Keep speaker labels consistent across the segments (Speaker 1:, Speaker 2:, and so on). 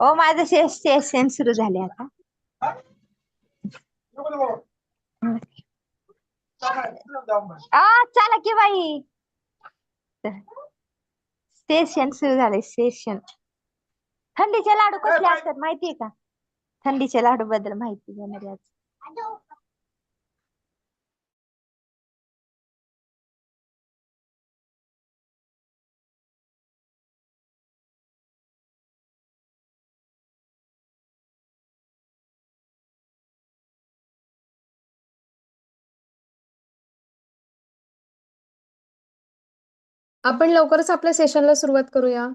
Speaker 1: हो माझं सेशन सुरू झाले आता. आ चला की बाई. सेशन सुरू झाले सेशन थंडीचे लाडू कसले असतात माहितीये का? थंडीच्या लाडू बद्दल माहिती घेणार आहे आज.
Speaker 2: आपण लवकरच आपल्या सेशनला सुरुवात करूया.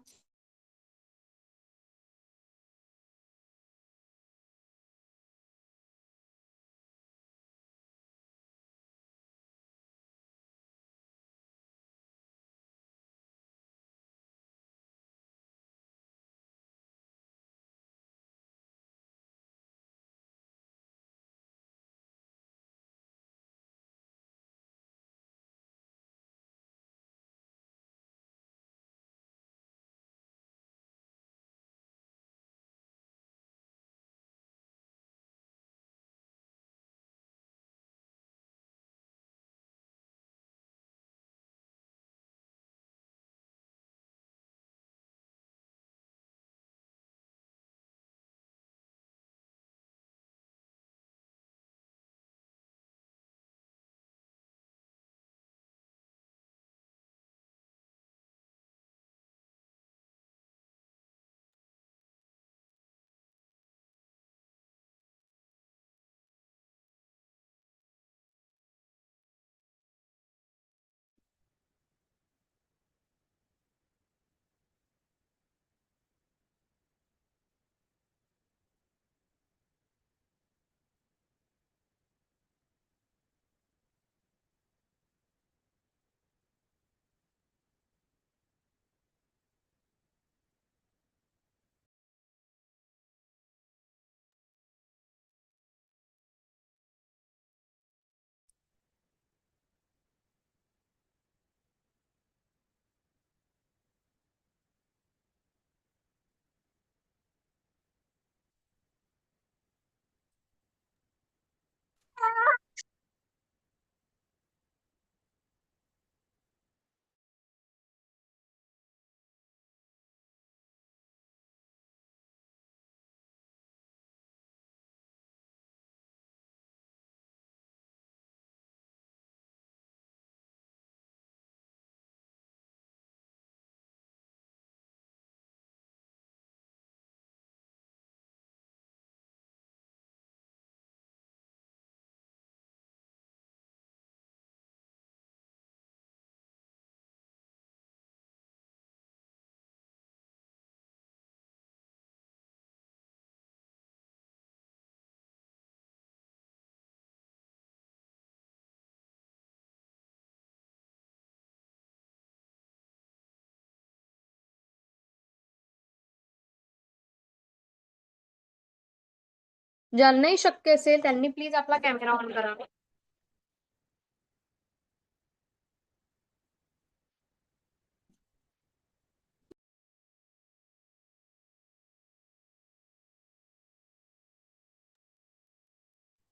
Speaker 2: ज्यांनाही शक्य असेल त्यांनी प्लीज आपला कॅमेरा ऑन करा.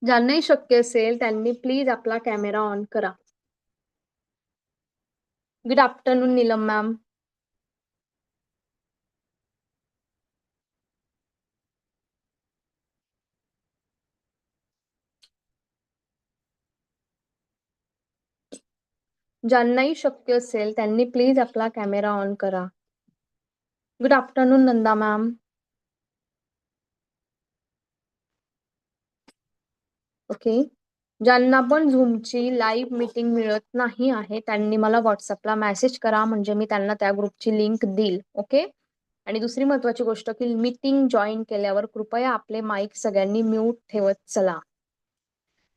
Speaker 2: ज्यांनाही शक्य असेल त्यांनी प्लीज आपला कॅमेरा ऑन करा. गुड आफ्टरनून नीलम मॅम ज्यांनाही शक्य असेल त्यांनी प्लीज आपला कॅमेरा ऑन करा. Good afternoon Nanda ma'am okay ज्यांना पण झूमची लाईव्ह मीटिंग मिळत नाही आहे त्यांनी मला व्हॉट्सअपला मेसेज करा म्हणजे मी त्यांना त्या ग्रुपची लिंक देईल. ओके आणि दुसरी महत्वाची गोष्ट की मीटिंग जॉईन केल्यावर कृपया आपले माईक सगळ्यांनी म्यूट ठेवत चला.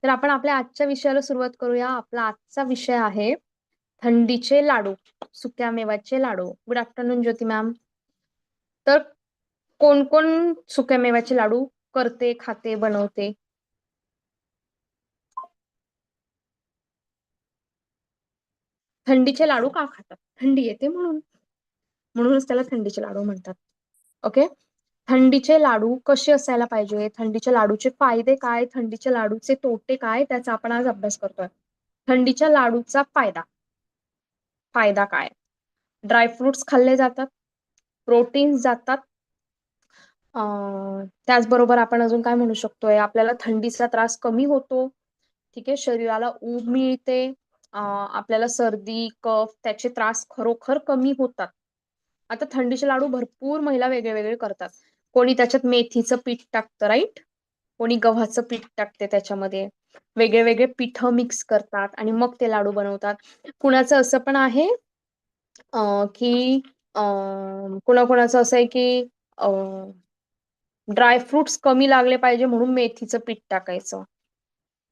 Speaker 2: तर आपण आपल्या आजच्या विषयाला सुरुवात करूया. आपला आजचा विषय आहे थंडीचे लाडू सुक्या मेवाचे laddoo. Good afternoon Jyoti ma'am तर कोण कोण सुक्या मेवाचे लाडू करते खाते बनवते? थंडीचे लाडू का खातात? थंडी येते म्हणून. म्हणूनच त्याला थंडीचे लाडू म्हणतात. ओके थंडीचे लाडू कसे असायला पाहिजे? थंडीच्या लाडूचे फायदे काय? थंडीच्या लाडूचे तोटे काय? त्याचा आपण आज अभ्यास करतोय. थंडीच्या लाडूचा फायदा. फायदा काय? ड्रायफ्रुट्स खाल्ले जातात. प्रोटीन्स जातात. त्याचबरोबर आपण अजून काय म्हणू शकतोय? आपल्याला थंडीचा त्रास कमी होतो. ठीक आहे? शरीराला ऊब मिळते. आपल्याला सर्दी कफ त्याचे त्रास खरोखर कमी होतात. आता थंडीचे लाडू भरपूर महिला वेगळे वेगळे करतात. कोणी त्याच्यात मेथीचं पीठ टाकतं राईट कोणी गव्हाचं पीठ टाकते त्याच्यामध्ये. वेगळे वेगळे पिठ मिक्स करतात आणि मग ते लाडू बनवतात. कुणाचं असं पण आहे की कुणाकुणाचं असं आहे की ड्रायफ्रुट्स कमी लागले पाहिजे म्हणून मेथीचं पीठ टाकायचं.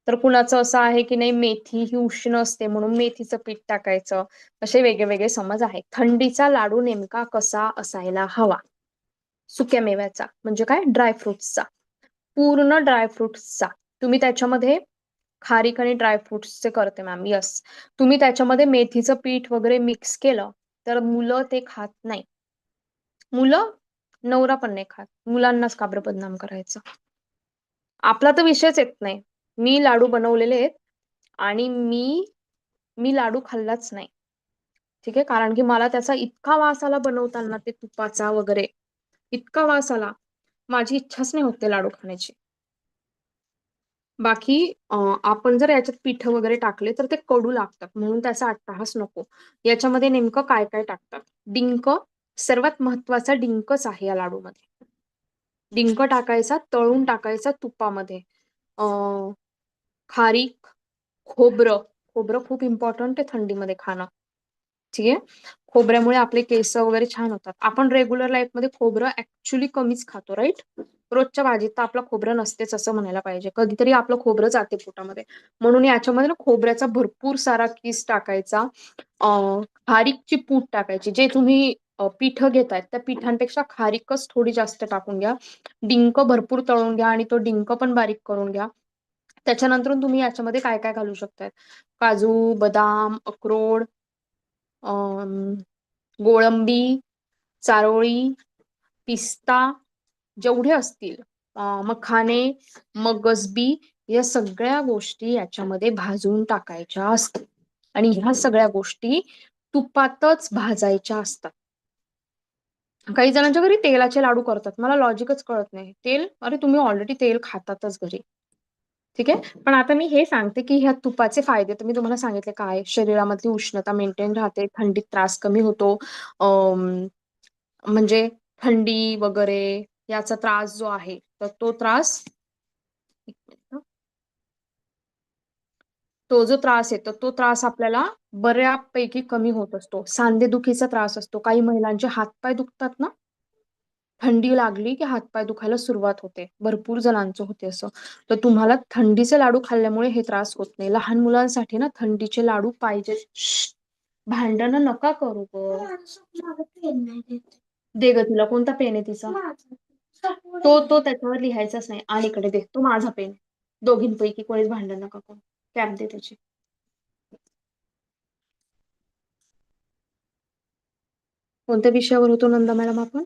Speaker 2: तर कुणाचं असं आहे की नाही मेथी ही उष्ण असते म्हणून मेथीचं पीठ टाकायचं. असे वेगळे वेगळे समज आहेत. थंडीचा लाडू नेमका कसा असायला हवा? सुक्या मेव्याचा म्हणजे काय? ड्रायफ्रुट्सचा पूर्ण ड्रायफ्रुट्सचा तुम्ही त्याच्यामध्ये खारीक आणि ड्रायफ्रुट्सचे करते मॅम यस तुम्ही त्याच्यामध्ये मेथीचं पीठ वगैरे मिक्स केलं तर मुलं ते खात नाही. मुलं नवरा पण नाही खात. मुलांनाच काबर बदनाम करायचं. आपला तर विषयच येत नाही. मी लाडू बनवलेले आहेत आणि मी मी लाडू खाल्लाच नाही. ठीक आहे? कारण की मला त्याचा इतका वास आला बनवताना ते तुपाचा वगैरे. इतका वास आला. माझी इच्छाच नाही होते लाडू खाण्याची. बाकी आपण जर याच्यात पीठ वगैरे टाकले तर ते कडू लागतात म्हणून त्याचा अट्टाहास नको. याच्यामध्ये नेमकं काय काय टाकतात? डिंक सर्वात महत्त्वाचा डिंकच आहे या लाडूमध्ये. डिंक टाकायचा तळून टाकायचा तुपामध्ये. खारीक खोबरं खोबरं खूप इम्पॉर्टंट आहे थंडीमध्ये खाणं. ठीक आहे? खोबऱ्यामुळे आपले केस वगैरे छान होतात. आपण रेग्युलर लाईफमध्ये खोबरं ऍक्च्युली कमीच खातो राईट रोजच्या भाजीत तर आपलं खोबरं नसतेच असं म्हणायला पाहिजे. कधीतरी आपलं खोबरं जाते पोटामध्ये. म्हणून याच्यामध्ये ना खोबऱ्याचा भरपूर सारा किस टाकायचा. खारीकची पूट टाकायची. जे तुम्ही पीठ घेतायत त्या पिठांपेक्षा खारीकच थोडी जास्त टाकून घ्या. डिंक भरपूर तळून घ्या आणि तो डिंक पण बारीक करून घ्या. त्याच्यानंतर तुम्ही याच्यामध्ये काय काय घालू शकताय काजू बदाम अक्रोड अं, गोळंबी चारोळी पिस्ता जेवढे असतील मखाने मखाने मगजबी या सगळ्या गोष्टी याच्यामध्ये भाजून टाकायच्या असतात. आणि ह्या सगळ्या गोष्टी तुपातच भाजायच्या असतात. काही जणांच्या घरी तेलाचे लाडू करतात. मला लॉजिकच कळत नाही. तेल अरे तुम्ही ऑलरेडी तेल खातातच घरी. ठीक आहे? पण आता मी हे सांगते की ह्या तुपाचे फायदे तर मी तुम्हाला सांगितले काय? शरीरामधली उष्णता मेंटेन राहते थंडीत त्रास कमी होतो. म्हणजे थंडी वगैरे याचा त्रास जो आहे तर तो त्रास तो जो त्रास आहे तर तो त्रास आपल्याला बऱ्यापैकी कमी होत असतो. सांधेदुखीचा त्रास असतो. काही महिलांचे हातपाय दुखतात ना? थंडी लागली की हातपाय दुखायला सुरुवात होते. भरपूर जणांचं होते असं. तर तुम्हाला थंडीचे लाडू खाल्ल्यामुळे हे त्रास होत नाही. लहान मुलांसाठी ना थंडीचे लाडू पाहिजे. भांडण भांडणं नका करू ग. दे ग तिला कोणता पेन आहे तिचा? तो तो त्याच्यावर लिहायचाच नाही. आणि इकडे दे. तो माझा पेन. दोघींपैकी कोणीच भांडण नका कोण कॅप दे त्याची. कोणत्या विषयावर होतो नंदा मॅडम आपण?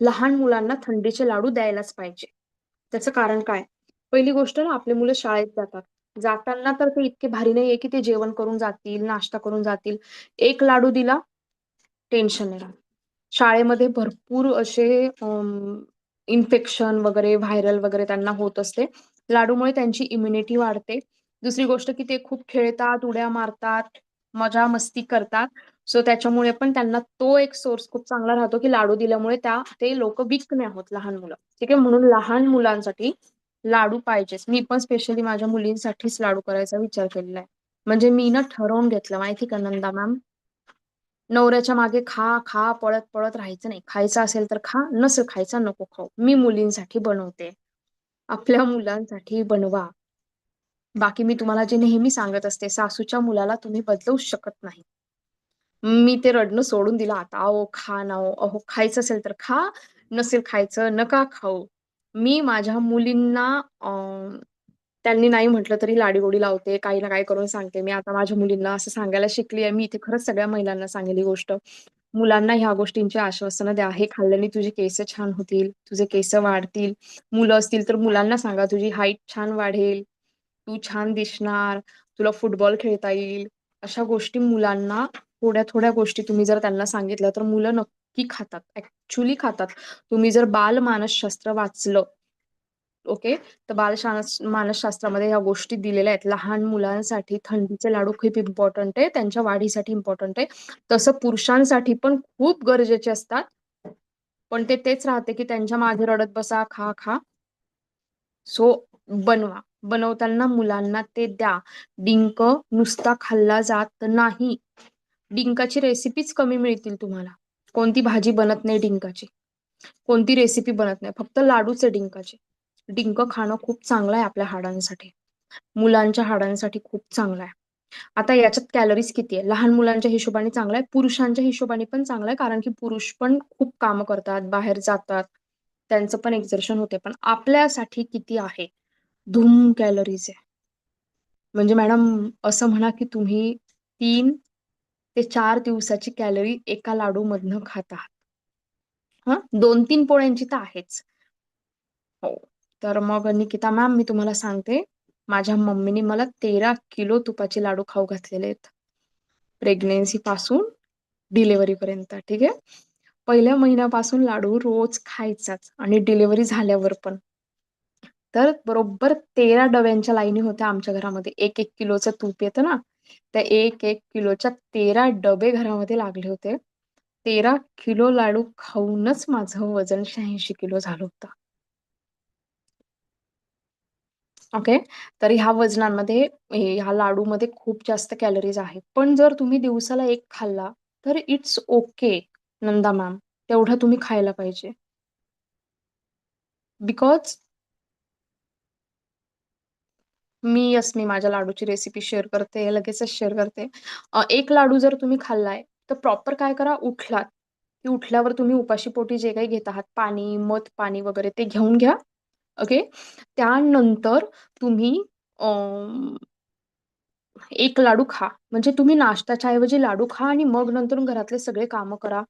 Speaker 2: लहान मुलांना थंडीचे लाडू द्यायलाच पाहिजे. त्याचं कारण काय? पहिली गोष्ट ना आपली मुलं शाळेत जातात. जाताना तर ते इतके भारी नाहीये की ते जेवण करून जातील नाश्ता करून जातील. एक लाडू दिला टेन्शन नाही शाळेमध्ये भरपूर असे इन्फेक्शन वगैरे व्हायरल वगैरे त्यांना होत असते. लाडूमुळे त्यांची इम्युनिटी वाढते. दुसरी गोष्ट की ते खूप खेळतात उड्या मारतात मजा मस्ती करतात. सो त्याच्यामुळे पण त्यांना तो एक सोर्स खूप चांगला राहतो की लाडू दिल्यामुळे त्या ते लोक वीक नाही होत लहान मुलं. ठीक आहे? म्हणून लहान मुलांसाठी लाडू पाहिजेच. मी पण स्पेशली माझ्या मुलींसाठीच लाडू करायचा विचार केलेला आहे. म्हणजे मी ना ठरवून घेतलं. माहिती का नंदा मॅम? नवऱ्याच्या मागे खा खा पळत पळत राहायचं नाही. खायचं असेल तर खा नसेल खायचा नको खाऊ. मी मुलींसाठी बनवते. आपल्या मुलांसाठी बनवा. बाकी मी तुम्हाला जे नेहमी सांगत असते सासूच्या मुलाला तुम्ही बदलवू शकत नाही. मी ते रडणं सोडून दिलं. आता अहो खा ना अहो अहो खायचं असेल तर खा. नसेल खायचं नका खाऊ. मी माझ्या मुलींना त्यांनी नाही म्हटलं तरी लाडीगोडी लावते काही ना काही करून सांगते. मी आता माझ्या मुलींना असं सांगायला शिकली आहे मी इथे खरंच सगळ्या महिलांना सांगेल ही गोष्ट. मुलांना ह्या गोष्टींची आश्वासनं द्या. हे खाल्ल्याने तुझे केस छान होतील तुझे केस वाढतील. मुलं असतील तर मुलांना सांगा तुझी हाईट छान वाढेल तू छान दिसणार तुला फुटबॉल खेळता येईल. अशा गोष्टी मुलांना थोड्या थोड्या गोष्टी तुम्ही जर त्यांना सांगितल्या तर मुलं नक्की खातात. ऍक्च्युली खातात. तुम्ही जर बालमानसशास्त्र वाचलं ओके? तर बालशा मानसशास्त्रामध्ये ह्या गोष्टी दिलेल्या आहेत. लहान मुलांसाठी थंडीचे लाडू खूप इम्पॉर्टंट आहे. त्यांच्या वाढीसाठी इम्पॉर्टंट आहे. तसं पुरुषांसाठी पण खूप गरजेचे असतात. पण ते तेच राहते की त्यांच्या मागे रडत बसा खा खा. सो बनवा. बनवताना मुलांना ते द्या. डिंक नुसता खाल्ला जात नाही. डिंकाची रेसिपीच कमी मिळतील तुम्हाला. कोणती भाजी बनत नाही डिंकाची. कोणती रेसिपी बनत नाही. फक्त लाडूच आहे डिंकाचे. डिंक खाणं खूप चांगलं आहे आपल्या हाडांसाठी. मुलांच्या हाडांसाठी खूप चांगलं आहे. आता याच्यात कॅलरीज किती आहे? लहान मुलांच्या हिशोबाने चांगला आहे पुरुषांच्या हिशोबाने पण चांगला आहे कारण की पुरुष पण खूप काम करतात बाहेर जातात. त्यांचं पण एक्झर्शन होते पण आपल्यासाठी किती आहे? धूम कॅलरीज आहे. म्हणजे मॅडम असं म्हणा की तुम्ही तीन ते चार दिवसाची कॅलरी एका लाडू मधनं खात आहात. हा? दोन तीन पोळ्यांची तर आहेच. हो. तर मग निकिता मॅम मी तुम्हाला सांगते. माझ्या मम्मीने मला तेरा किलो तुपाचे लाडू खाऊ घातलेले आहेत. प्रेग्नेन्सी पासून डिलेव्हरी पर्यंत ठीक आहे? पहिल्या महिन्यापासून लाडू रोज खायचाच आणि डिलेवरी झाल्यावर पण. तर बरोबर तेरा डब्यांच्या लाईनी होत्या आमच्या घरामध्ये. एक एक किलोचं तूप येतं ना? त्या एक एक किलोच्या तेरा डबे घरामध्ये लागले होते. तेरा किलो लाडू खाऊनच माझं वजन शहाऐंशी किलो झालं होतं. ओके. तर ह्या वजनांमध्ये ह्या लाडूमध्ये खूप जास्त कॅलरीज आहेत. पण जर तुम्ही दिवसाला एक खाल्ला तर इट्स ओके नंदा मॅम तेवढा तुम्ही खायला पाहिजे. बिकॉज मी यस मी माझ्या लाडूची रेसिपी शेअर करते लगेचच शेअर करते. एक लाडू जर तुम्ही खाल्लाय तर प्रॉपर काय करा उठलात. की उठल्यावर तुम्ही उपाशी पोटी जे काही घेत आहात पाणी मध पाणी वगैरे ते घेऊन घ्या. ओके? त्यानंतर तुम्ही एक लाडू खा. म्हणजे तुम्ही नाश्त्याच्या ऐवजी लाडू खा आणि मग नंतर घरातले सगळे कामं करा.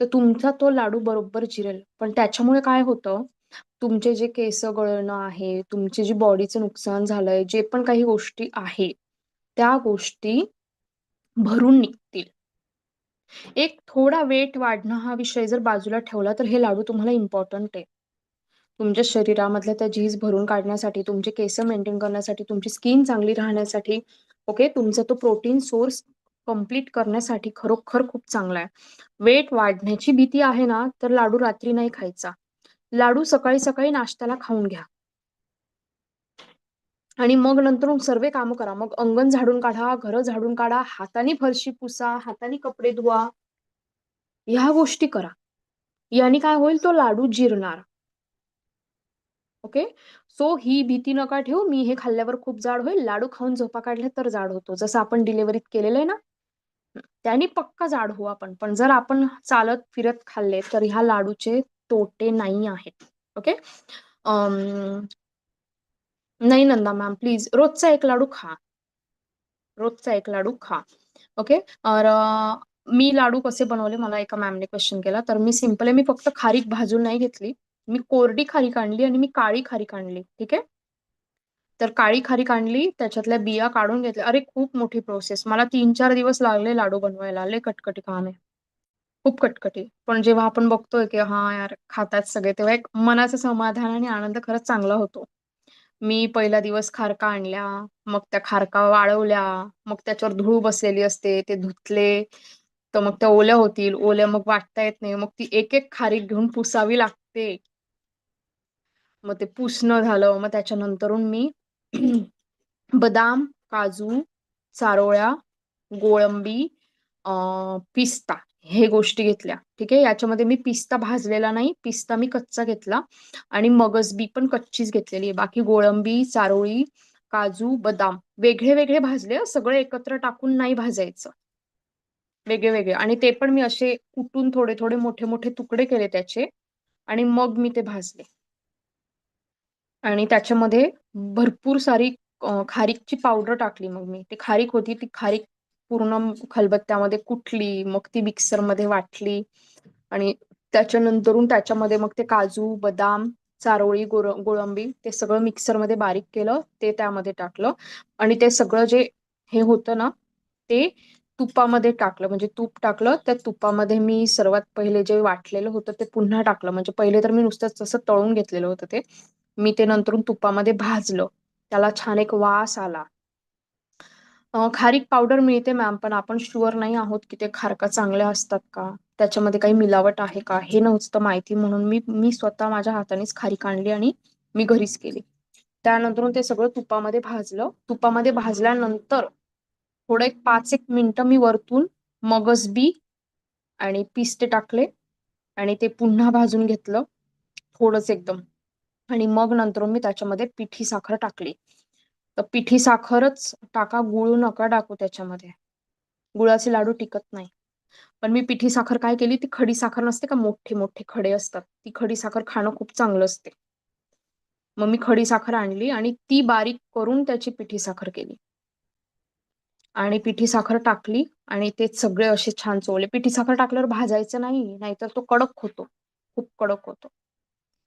Speaker 2: तर तुमचा तो लाडू बरोबर जिरेल. पण त्याच्यामुळे काय होतं? तुमचे जे केस गळणं आहे तुमचे जे बॉडीचं नुकसान झालंय जे पण काही गोष्टी आहे त्या गोष्टी भरून निघतील. एक थोडा वेट वाढणं हा विषय जर बाजूला ठेवला तर हे लाडू तुम्हाला इम्पॉर्टंट आहे. तुमच्या शरीरामधल्या त्या झीज भरून काढण्यासाठी तुमचे केस मेंटेन करण्यासाठी तुमची स्किन चांगली राहण्यासाठी ओके तुमचा तो प्रोटीन सोर्स कंप्लीट करण्यासाठी खरोखर खूप चांगला आहे. वेट वाढण्याची भीती आहे ना तर लाडू रात्री नाही खायचा. लाडू सकाळी सकाळी नाश्त्याला खाऊन घ्या. आणि मग नंतर सर्व कामं करा. मग अंगण झाडून काढा घर झाडून काढा हाताने फरशी पुसा हाताने कपडे धुवा. ह्या गोष्टी करा. याने काय होईल? तो लाडू जिरणार. ओके? सो ही भीती नका ठेवू मी हे खाल्ल्यावर खूप जाड होईल लाडू खाऊन झोपा काढल्या तर जाड होतो. जसं आपण डिलिव्हरीत केलेलं आहे ना त्यांनी पक्का जाड हो आपण. पण जर आपण चालत फिरत खाल्ले तर ह्या लाडूचे तोटे नाही आहेत. ओके? नाही नंदा मॅम प्लीज रोजचा एक लाडू खा. रोजचा एक लाडू खा. ओके? और मी लाडू कसे बनवले मला एका मॅमने क्वेश्चन केला. तर मी सिंपल आहे मी फक्त खारीक भाजून नाही घेतली. मी कोरडी खारीक आणली आणि मी काळी खारीक आणली ठीक आहे? तर काळी खारीक आणली त्याच्यातल्या बिया काढून घेतल्या. अरे खूप मोठी प्रोसेस मला तीन चार दिवस लागले लाडू बनवायला. लय कटकटी काम आहे. खूप कटकटी. पण जेव्हा आपण बघतोय की हा यार खातात सगळे तेव्हा एक मनाचं समाधान आणि आनंद खरंच चांगला होतो. मी पहिला दिवस खारका आणल्या मग त्या खारका वाळवल्या मग त्याच्यावर धूळ बसलेली असते ते धुतले तर मग त्या ओल्या होतील. ओल्या मग वाटता येत नाही. मग ती एक एक खारीक घेऊन पुसावी लागते. मग ते पुसणं झालं. मग त्याच्यानंतरून मी बदाम काजू चारोळ्या गोळंबी पिस्ता हे गोष्टी घेतल्या. ठीक आहे? याच्यामध्ये मी पिस्ता भाजलेला नाही. पिस्ता मी कच्चा घेतला आणि मगज बी पण कच्चीच घेतलेली आहे. बाकी गोळंबी चारोळी काजू बदाम वेगळे वेगळे भाजले. सगळे एकत्र टाकून नाही भाजायचं. वेगळे वेगळे. आणि ते पण मी असे कुटून थोडे थोडे मोठे मोठे तुकडे केले त्याचे आणि मग मी ते भाजले. आणि त्याच्यामध्ये भरपूर सारी अ, खारीकची पावडर टाकली मग मी. ती खारीक होती ती खारीक पूर्ण खलबत्त्यामध्ये कुटली. मग ती मिक्सरमध्ये वाटली आणि त्याच्यानंतरून त्याच्यामध्ये मग ते काजू, बदाम, चारोळी, गोर गोळंबी ते सगळं मिक्सरमध्ये बारीक केलं. ते त्यामध्ये टाकलं आणि ते सगळं जे हे होतं ना, ते तुपामध्ये टाकलं. म्हणजे तूप टाकलं. त्या तुपामध्ये मी सर्वात पहिले जे वाटलेलं होतं ते पुन्हा टाकलं. म्हणजे पहिले तर मी नुसतंच तसं तळून घेतलेलं होतं ते. मी ते नंतरून तुपामध्ये भाजलं. त्याला छान एक वास आला. खारीक पावडर मिळते मॅम, पण आपण शुअर नाही आहोत की ते खारका चांगल्या असतात का? त्याच्यामध्ये काही मिलावट आहे का? हे नव्हतं माहिती म्हणून मी मी स्वतः माझ्या हातानेच खारीक आणली आणि मी घरीच केली. त्यानंतर ते सगळं तुपामध्ये भाजलं. तुपामध्ये भाजल्यानंतर थोडं एक 5-1 मिनिटं मी वरतून मगज-बी आणि पिस्ते टाकले आणि ते पुन्हा भाजून घेतलं. थोडंच एकदम आणि मग नंतर मी त्याच्यामध्ये पिठी साखर टाकली. तर पिठी साखरच टाका, गुळू नका टाकू त्याच्यामध्ये. गुळाचे लाडू टिकत नाही. पण मी पिठी साखर काय केली, ती खडी साखर नसते का मोठे-मोठे खडे असतात. ती खडी साखर खाणं खूप चांगलं असते. मग मी खडी साखर आणली आणि ती बारीक करून त्याची पिठी साखर केली. आणि पिठी साखर टाकली आणि ते सगळे असे छान चोळले. पिठी साखर टाकल्यावर भाजायचं नाही, नाहीतर तो कडक होतो. खूप कडक होतो.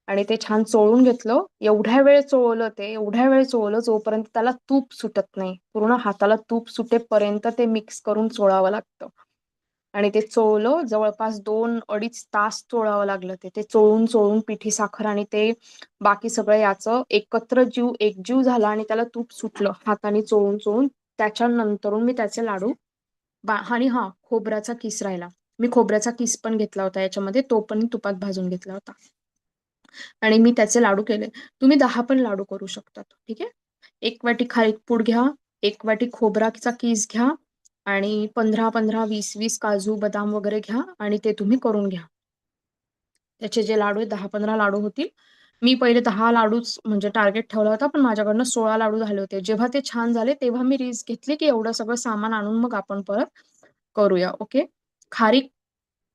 Speaker 2: आणि ते छान चोळून घेतलं. एवढ्या वेळ चोळलं ते, एवढ्या वेळ चोळलं जोपर्यंत त्याला तूप सुटत नाही. पूर्ण हाताला तूप सुटेपर्यंत ते मिक्स करून चोळावं लागतं. आणि ते चोळलं जवळपास 2-2.5 तास चोळावं लागलं ते. ते चोळून-चोळून पिठी साखर आणि ते बाकी सगळं याचं एकत्र जीव एकजीव झाला आणि त्याला तूप सुटलं हाताने चोळून-चोळून. त्याच्यानंतरून मी त्याचे लाडू बा आणि हा खोबऱ्याचा किस राहिला. मी खोबऱ्याचा किस पण घेतला होता याच्यामध्ये. तो पण तुपात भाजून घेतला होता. आणि मी त्याचे लाडू केले. तुम्ही दहा पण लाडू करू शकतात. ठीक आहे. एक वाटी खारीक पूड घ्या, एक वाटी खोबराचा कीस घ्या आणि 15-15, 20-20 काजू, बदाम वगैरे घ्या आणि ते तुम्ही करून घ्या. त्याचे जे लाडू आहेत 10-15 लाडू होतील. मी पहिले दहा लाडूच म्हणजे टार्गेट ठेवला होता, पण माझ्याकडनं 16 लाडू झाले होते. जेव्हा ते छान झाले, तेव्हा मी रिस्क घेतली, की एवढं सगळं सामान आणून मग आपण परत करूया. ओके. खारीक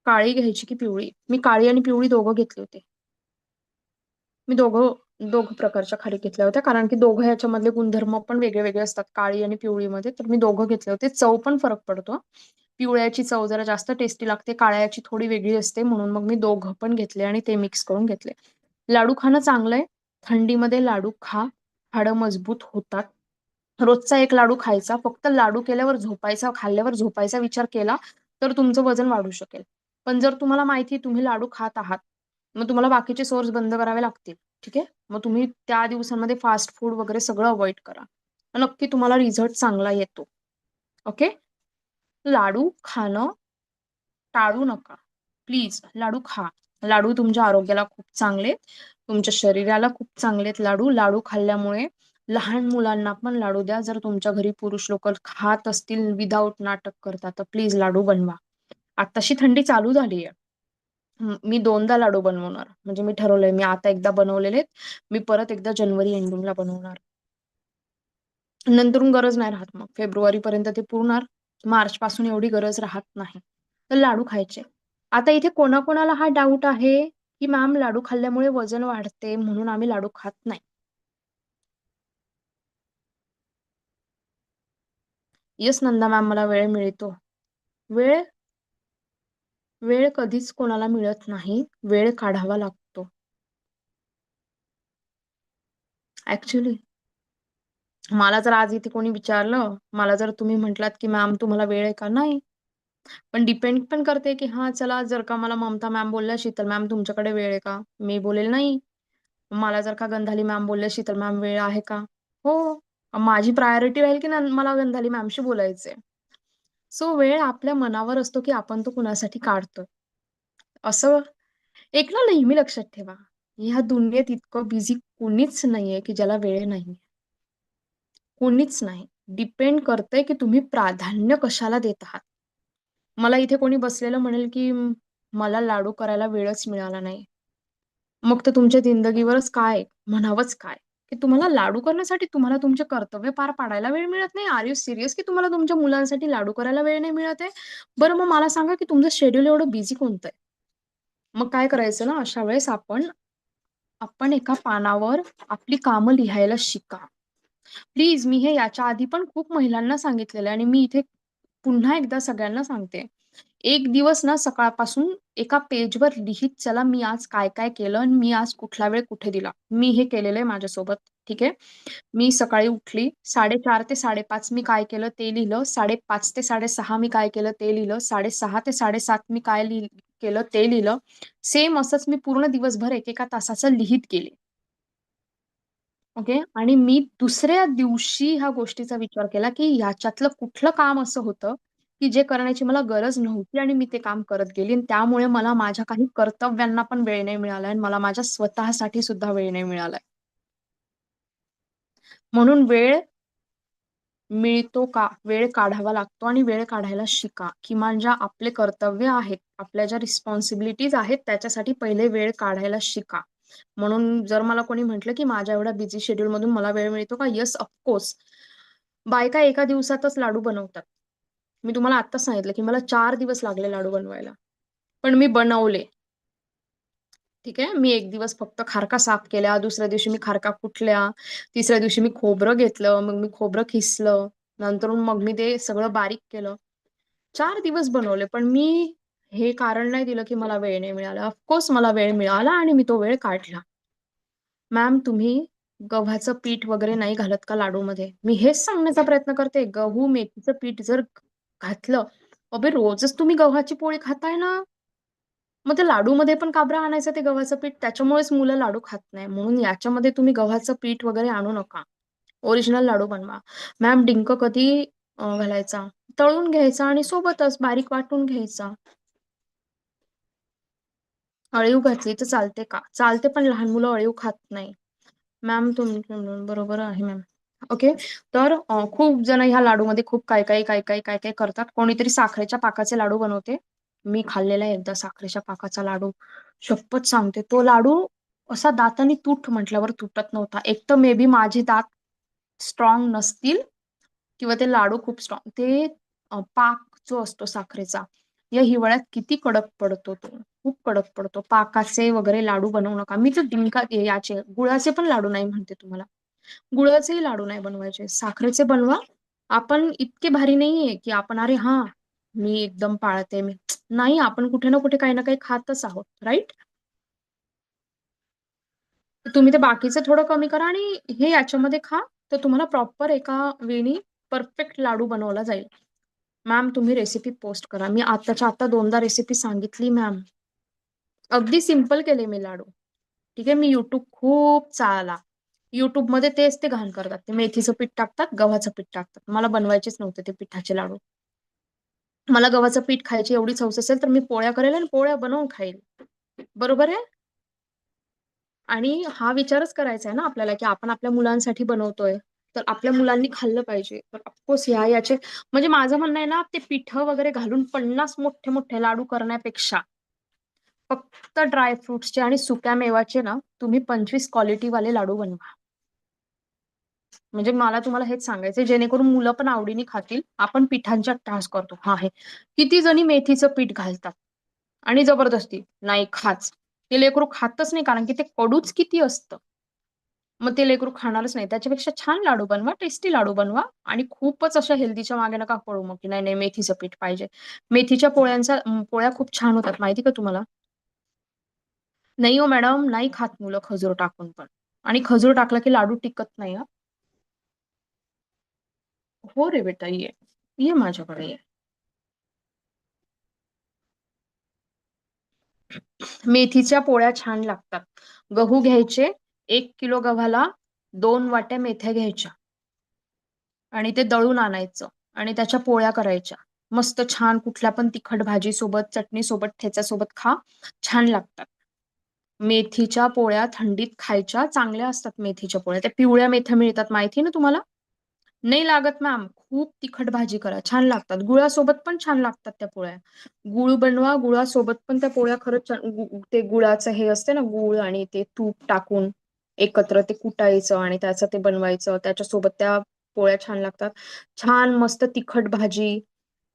Speaker 2: काळी घ्यायची की पिवळी? मी काळी आणि पिवळी दोघं घेतले होते. मी दोघं दोघं प्रकारच्या खाली घेतल्या होत्या. कारण की दोघं याच्यामधले गुणधर्म पण वेगळे-वेगळे असतात काळी आणि पिवळीमध्ये. तर मी दोघं घेतले होते. चव पण फरक पडतो. पिवळ्याची चव जरा जास्त टेस्टी लागते. काळ्याची थोडी वेगळी असते. म्हणून मग मी दोघं पण घेतले आणि ते मिक्स करून घेतले. लाडू खाणं चांगलं आहे. थंडीमध्ये लाडू खा. हाडं मजबूत होतात. रोजचा एक लाडू खायचा. फक्त लाडू केल्यावर झोपायचा, खाल्ल्यावर झोपायचा विचार केला, तर तुमचं वजन वाढू शकेल. पण जर तुम्हाला माहिती तुम्ही लाडू खात आहात, मग तुम्हाला बाकीचे सोर्स बंद करावे लागतील. ठीक आहे. मग तुम्ही त्या दिवसांमध्ये फास्ट फूड वगैरे सगळं अवॉइड करा. नक्की तुम्हाला रिझल्ट चांगला येतो. ओके. लाडू खाणं टाळू नका. प्लीज लाडू खा. लाडू तुमच्या आरोग्याला खूप चांगले तुमच्या शरीराला खूप चांगले आहेत लाडू. लाडू खाल्ल्यामुळे लहान मुलांना पण लाडू द्या. जर तुमच्या घरी पुरुष लोक खात असतील, विदाऊट नाटक करता, तर प्लीज लाडू बनवा. आत्ताशी थंडी चालू झाली आहे. मी दोनदा लाडू बनवणार. म्हणजे मी ठरवलंय मी आता एकदा बनवलेले मी परत एकदा जानेवारी एंडिंगला बनवणार. नंतरून गरज नाही राहत मग. फेब्रुवारीपर्यंत ते पुरणार. मार्च पासून एवढी गरज राहत नाही. तर लाडू खायचे. आता इथे कोणाकोणाला हा डाऊट आहे, की मॅम लाडू खाल्ल्यामुळे वजन वाढते म्हणून आम्ही लाडू खात नाही. येस नंदा मॅम मला वेळ मिळतो. वेळ वेळ कधीच कोणाला मिळत नाही. वेळ काढावा लागतो. ऍक्च्युली मला जर आज इथे कोणी विचारलं, मला जर तुम्ही म्हटलात, की मॅम तुम्हाला वेळ आहे का? नाही. पण डिपेंड पण करते, की हा चला जर का मला ममता मॅम बोलल्या, "शीतल मॅम तुमच्याकडे वेळ आहे का?" मी बोलेल नाही. मला जर का गंधाली मॅम बोलल्या, "शीतल मॅम वेळ आहे का?" हो. माझी प्रायोरिटी राहील, की मला गंधाली मॅमशी बोलायचंय. सो वेळ आपल्या मनावर असतो, की आपण तो कुणासाठी काढतोय. असं एक ना नेहमी लक्षात ठेवा, ह्या दुनियेत इतकं बिझी कोणीच नाहीये, की ज्याला वेळ नाहीये. कोणीच नाही. डिपेंड करतंय, की तुम्ही प्राधान्य कशाला देत आहात. मला इथे कोणी बसलेलं म्हणेल, की मला लाडू करायला वेळच मिळाला नाही. मग तर तुमच्या जिंदगीवरच काय म्हणावंच काय? की तुम्हाला लाडू करण्यासाठी तुम्हाला तुमचे कर्तव्य पार पाडायला वेळ मिळत नाही. आर यू सिरियस की तुम्हाला तुमच्या मुलांसाठी लाडू करायला वेळ नाही मिळत आहे? बरं मग मला सांगा, की तुमचं शेड्यूल एवढं बिझी कोणतं आहे? मग काय करायचं ना अशा वेळेस आपण आपण एका पानावर आपली कामं लिहायला शिका प्लीज मी हे याच्या आधी पण खूप महिलांना सांगितलेलं आहे आणि मी इथे पुन्हा एकदा सगळ्यांना सांगते एक दिवस ना सकाळपासून एका पेजवर लिहित चला मी आज काय काय केलं आणि मी आज कुठला वेळ कुठे दिला? मी हे केलेलं आहे माझ्यासोबत ठीक आहे? मी सकाळी उठली साडेचार ते साडेपाच मी काय केलं ते लिहिलं साडेपाच ते साडेसहा मी काय केलं ते लिहिलं साडेसहा ते साडेसात मी काय लिह केलं ते लिहिलं. सेम असंच मी पूर्ण दिवसभर एकेका तासाचं लिहित गेले. ओके? आणि मी दुसऱ्या दिवशी ह्या गोष्टीचा विचार केला की ह्याच्यातलं कुठलं काम असं होतं की जे करण्याची मला गरज नव्हती आणि मी ते काम करत गेली. आणि त्यामुळे मला माझ्या काही कर्तव्यांना पण वेळ नाही मिळाला आणि मला माझ्या स्वतःसाठी सुद्धा वेळ नाही मिळालाय म्हणून वेळ मिळतो का? वेळ काढावा लागतो आणि वेळ काढायला शिका. किमान ज्या आपले कर्तव्य आहेत आपल्या ज्या रिस्पॉन्सिबिलिटीज आहेत त्याच्यासाठी पहिले वेळ काढायला शिका. म्हणून जर मला कोणी म्हटलं की माझ्या एवढ्या बिझी शेड्यूल मधून मला वेळ मिळतो का? येस ऑफकोर्स बायका एका दिवसातच लाडू बनवतात. मी तुम्हाला आत्ताच सांगितलं की मला चार दिवस लागले लाडू बनवायला. पण मी बनवले. ठीक आहे? मी एक दिवस फक्त खारका साफ केल्या दुसऱ्या दिवशी मी खारका कुटल्या तिसऱ्या दिवशी मी खोबरं घेतलं मग मी खोबरं खिसलं नंतर मग मी ते सगळं बारीक केलं. चार दिवस बनवले पण मी हे कारण नाही दिलं की मला वेळ नाही मिळाला. ऑफकोर्स मला वेळ मिळाला आणि मी तो वेळ काढला. मॅम तुम्ही गव्हाचं पीठ वगैरे नाही घालत का लाडूमध्ये? मी हेच सांगण्याचा प्रयत्न करते. गहू मेथीचं पीठ जर घातलं. अबे रोजच तुम्ही गव्हाची पोळी खाताय ना? मग ते लाडूमध्ये पण काबरा आणायचं ते गव्हाचं पीठ? त्याच्यामुळेच मुलं लाडू खात नाही. म्हणून याच्यामध्ये तुम्ही गव्हाचं पीठ वगैरे आणू नका. ओरिजिनल लाडू बनवा. मॅम डिंक कधी घालायचा? तळून घ्यायचा आणि सोबतच बारीक वाटून घ्यायचा. अळीव घातली तर चालते का? चालते पण लहान मुलं अळीव खात नाही. मॅम तुम- बरोबर आहे मॅम ओके? तर खूप जण ह्या लाडूमध्ये खूप काय काय काय काय काय काय करतात. कोणीतरी साखरेच्या पाकाचे लाडू बनवते. मी खाल्लेला एकदा साखरेच्या पाकाचा लाडू. शपथ सांगते. तो लाडू असा दाताने तुट म्हटल्यावर तुटत नव्हता. एक तर मे बी माझे दात स्ट्रॉंग नसतील किंवा ते लाडू खूप स्ट्रॉंग ते पाक जो असतो साखरेचा या हिवाळ्यात किती कडक पडतो तो. खूप कडक पडतो. पाकाचे वगैरे लाडू बनवू नका. मी तर डिंका याचे गुळाचे पण लाडू नाही म्हणते तुम्हाला. गुळाचेही लाडू नाही बनवायचे. साखरेचे बनवा. आपण इतके भारी नाहीये की आपण अरे हा मी एकदम पाळते मी. नाही आपण कुठे ना कुठे काही ना काही खातच आहोत राईट तुम्ही ते बाकीचं थोडं कमी करा आणि हे याच्यामध्ये खा. तर तुम्हाला प्रॉपर एका वेळी परफेक्ट लाडू बनवला जाईल. मॅम तुम्ही रेसिपी पोस्ट करा. मी आताच्या आता दोनदा रेसिपी सांगितली मॅम अगदी सिंपल केले मी लाडू. ठीक आहे मी युट्यूब खूप चालला. युट्यूबमध्ये तेच ते घाण करतात. ते मेथीचं पीठ टाकतात गव्हाचं पीठ टाकतात. मला बनवायचेच नव्हते ते पिठाचे लाडू. मला गव्हाचं पीठ खायची एवढी हौस असेल तर मी पोळ्या करेल आणि पोळ्या बनवून खाईल. बरोबर आहे? आणि हा विचारच करायचा आहे ना आपल्याला की आपण आपल्या मुलांसाठी बनवतोय. तर आपल्या मुलांनी खाल्लं पाहिजे. तर ऑफकोर्स ह्या याचे म्हणजे माझं म्हणणं आहे ना ते पिठ वगैरे घालून पन्नास मोठे मोठे लाडू करण्यापेक्षा फक्त ड्रायफ्रुट्सचे आणि सुक्या मेवाचे ना तुम्ही पंचवीस क्वालिटी वाले लाडू बनवा. म्हणजे मला तुम्हाला हेच सांगायचं जेणेकरून मुलं पण आवडीने खातील. आपण पिठांच्या टास्क करतो. हा आहे. किती जणी मेथीचं पीठ घालतात? आणि जबरदस्ती. नाही खाच. ते लेकरू खातच नाही कारण की ते कडूच किती असतं. मग ते लेकरू खाणारच नाही. त्याच्यापेक्षा छान लाडू बनवा टेस्टी लाडू बनवा आणि खूपच अशा हेल्दीच्या मागे नका पडू मग की नाही नाही मेथीचं पीठ पाहिजे. मेथीच्या पोळ्यांचा पोळ्या खूप छान होतात. माहिती का तुम्हाला? नाही हो मॅडम नाही खात मुलं खजूर टाकून पण. आणि खजूर टाकलं की लाडू टिकत नाही हो रे बेटा ये. ये माझ्याकडे. ये मेथीच्या पोळ्या छान लागतात. गहू घ्यायचे एक किलो गव्हाला दोन वाट्या मेथ्या घ्यायच्या. आणि ते दळून आणायचं आणि त्याच्या पोळ्या करायच्या. मस्त छान कुठल्या पण तिखट भाजी सोबत चटणी सोबत ठेच्यासोबत खा छान लागतात. मेथीच्या पोळ्या थंडीत खायच्या चांगल्या असतात मेथीच्या पोळ्या. त्या पिवळ्या मेथ्या मिळतात माहिती ना तुम्हाला? नाही लागत मॅम खूप तिखट भाजी करा. छान लागतात. गुळासोबत पण छान लागतात त्या पोळ्या. गुळ बनवा गुळासोबत पण त्या पोळ्या खरंच छान गु- ते गुळाचं हे असते ना गुळ आणि ते तूप टाकून एकत्र ते कुटायचं आणि त्याचं ते बनवायचं. त्याच्यासोबत त्या पोळ्या छान लागतात. छान मस्त तिखट भाजी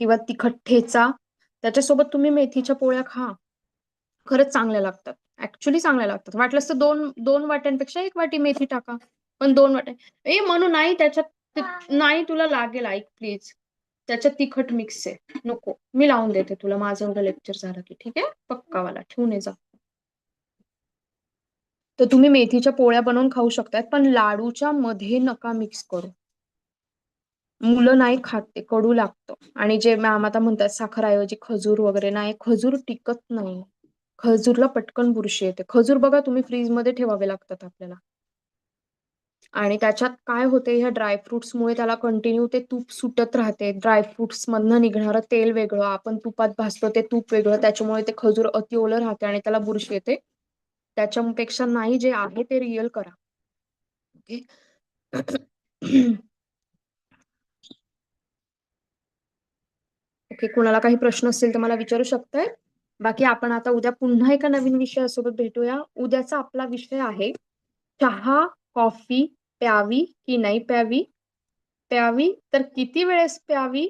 Speaker 2: किंवा तिखट ठेचा. त्याच्यासोबत तुम्ही मेथीच्या पोळ्या खा. खरंच चांगल्या लागतात. ऍक्च्युली चांगल्या लागतात. वाटलंच तर दोन दोन वाट्यांपेक्षा एक वाटी मेथी टाका. पण दोन वाट्या. ए म्हणू नाही त्याच्यात ते- नाही तुला लागेल ऐक प्लीज त्याच्यात तिखट मिक्स आहे. नको. मी लावून देते तुला. माझं एवढं लेक्चर झालं की ठीक आहे? पक्कावाला. ठेवून ये जा. तर तुम्ही मेथीच्या पोळ्या बनवून खाऊ शकतात पण लाडूच्या मध्ये नका मिक्स करू. मुलं नाही खात ते कडू लागतं. आणि जे मॅम आता म्हणतात साखरऐवजी खजूर वगैरे नाही. खजूर टिकत नाही. खजूरला पटकन बुरशी येते. खजूर बघा तुम्ही फ्रीजमध्ये ठेवावे लागतात आपल्याला. आणि त्याच्यात काय होते ह्या ड्रायफ्रुट्समुळे त्याला कंटिन्यू ते तूप सुटत राहते. ड्रायफ्रुट्स मधनं निघणारं तेल वेगळं आपण तुपात भासतो ते तूप वेगळं त्याच्यामुळे ते खजूर अति ओलं राहते आणि त्याला बुरशी येते. त्याच्यापेक्षा नाही जे आहे ते रिअल करा. ओके ओके कोणाला काही प्रश्न असतील तर मला विचारू शकताय? बाकी आपण आता उद्या पुन्हा एका नवीन विषयासोबत भेटूया. उद्याचा आपला विषय आहे चहा कॉफी प्यावी की नाही प्यावी? प्यावी तर किती वेळेस प्यावी?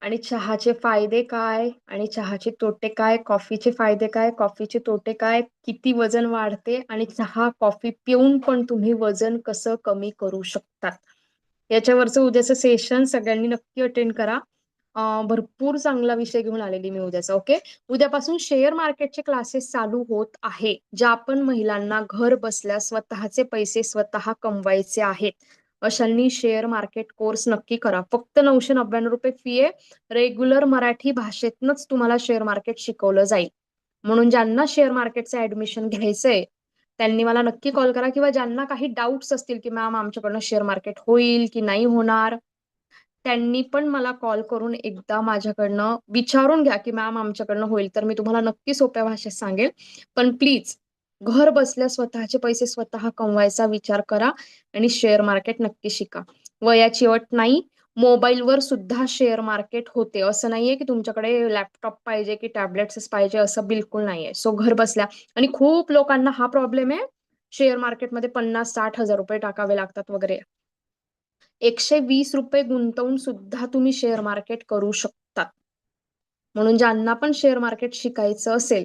Speaker 2: आणि चहाचे फायदे काय? आणि चहाचे तोटे काय? कॉफीचे फायदे काय? कॉफीचे तोटे काय? किती वजन वाढते? आणि चहा कॉफी पिऊन पण तुम्ही वजन कसं कमी करू शकतात? याच्यावरचं उद्याचं सेशन सगळ्यांनी नक्की अटेंड करा. भरपूर चांगला विषय घेऊन आलेली मी उद्याचा ओके? उद्यापासून शेअर मार्केटचे क्लासेस चालू होत आहे ज्या आपण महिलांना घर बसल्या स्वतःचे पैसे स्वतः कमवायचे आहेत. अशांनी शेअर मार्केट कोर्स नक्की करा. फक्त नऊशे नव्याण्णव रुपये फी आहे. रेग्युलर मराठी भाषेतनच तुम्हाला शेअर मार्केट शिकवलं जाईल. म्हणून ज्यांना शेअर मार्केटचं ऍडमिशन घ्यायचंय त्यांनी मला नक्की कॉल करा किंवा ज्यांना काही डाऊट्स असतील की मॅम आमच्याकडनं शेअर मार्केट होईल की नाही होणार? त्यांनी पण मला कॉल करून एकदा माझ्याकडनं विचारून घ्या की मॅम आमच्याकडनं होईल तर मी तुम्हाला नक्की सोप्या भाषेत सांगेल. पण प्लीज घर बसल्या स्वतःचे पैसे स्वतः कमवायचा विचार करा आणि शेअर मार्केट नक्की शिका. वयाची अट नाही मोबाईलवर सुद्धा शेअर मार्केट होते. असं नाहीये की तुमच्याकडे लॅपटॉप पाहिजे की टॅबलेट्स पाहिजे असं बिलकुल नाहीये. सो घर बसल्या. आणि खूप लोकांना हा प्रॉब्लेम आहे शेअर मार्केटमध्ये पन्नास साठ हजार रुपये टाकावे लागतात वगैरे. एकशे वीस रुपये गुंतवून सुद्धा तुम्ही शेअर मार्केट करू शकता म्हणून ज्यांना पण शेअर मार्केट शिकायचं असेल